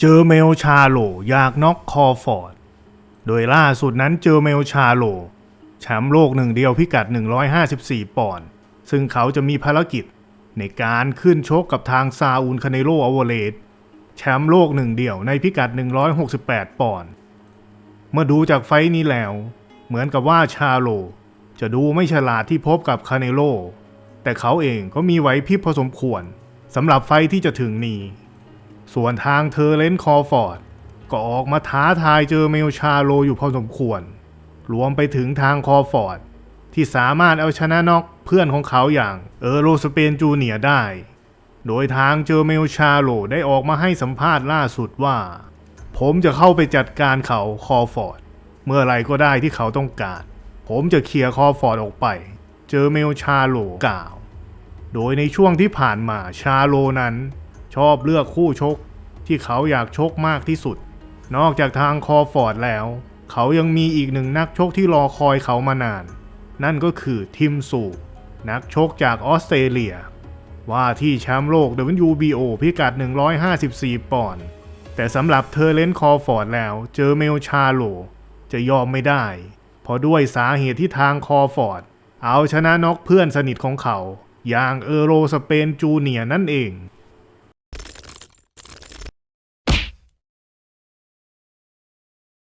เจอเมลชาโลอยากน็อกคอฟอร์ด โดยล่าสุดนั้นเจอเมลชาโลแชมป์โลกหนึ่งเดียวพิกัด 154 ปอนด์ซึ่งเขาจะมีภารกิจในการขึ้นชกกับทางซาอูลคาเนโลอเวเลตแชมป์โลกหนึ่งเดียวในพิกัด 168 ปอนด์เมื่อดูจากไฟนี้แล้ว เหมือนกับว่าชาโล จะดูไม่ฉลาดที่พบกับคาเนโล แต่เขาเองก็มีไหวพริบพอสมควรสำหรับไฟท์ที่จะถึงนี้ ส่วนทางเธอเลนคอฟอร์ด ก็ออกมาท้าทายเจอเมลชาโลอยู่พอสมควร รวมไปถึงทางคอฟอร์ด ที่สามารถเอาชนะน็อกเพื่อนของเขาอย่างเออโรสเปนจูเนียได้ โดยทางเจอเมลชาโลได้ออกมาให้สัมภาษณ์ล่าสุดว่า ผมจะเข้าไปจัดการเขาคอฟอร์ด เมื่อไรก็ได้ที่เขาต้องการ ผมจะเคลียร์คอฟอร์ดออกไป เจอเมลชาโลกล่าว โดยในช่วงที่ผ่านมาชาโลนั้น ชอบเลือกคู่ชกที่เขาอยากชกมากที่สุด นอกจากทางคอฟอร์ดแล้ว เขายังมีอีกหนึ่งนักชกที่รอคอยเขามานาน นั่นก็คือทิมสูนักชกจากออสเตรเลีย ว่าที่แชมป์โลก WBO พิกัด 154 ปอนด์แต่สำหรับเทอเลนคอฟอร์ดแล้วเจอเมลชาโล จะยอมไม่ได้ เพราะด้วยสาเหตุที่ทางคอฟอร์ด เอาชนะน็อกเพื่อนสนิทของเขา อย่างเออโรสเปนจูเนียนั่นเอง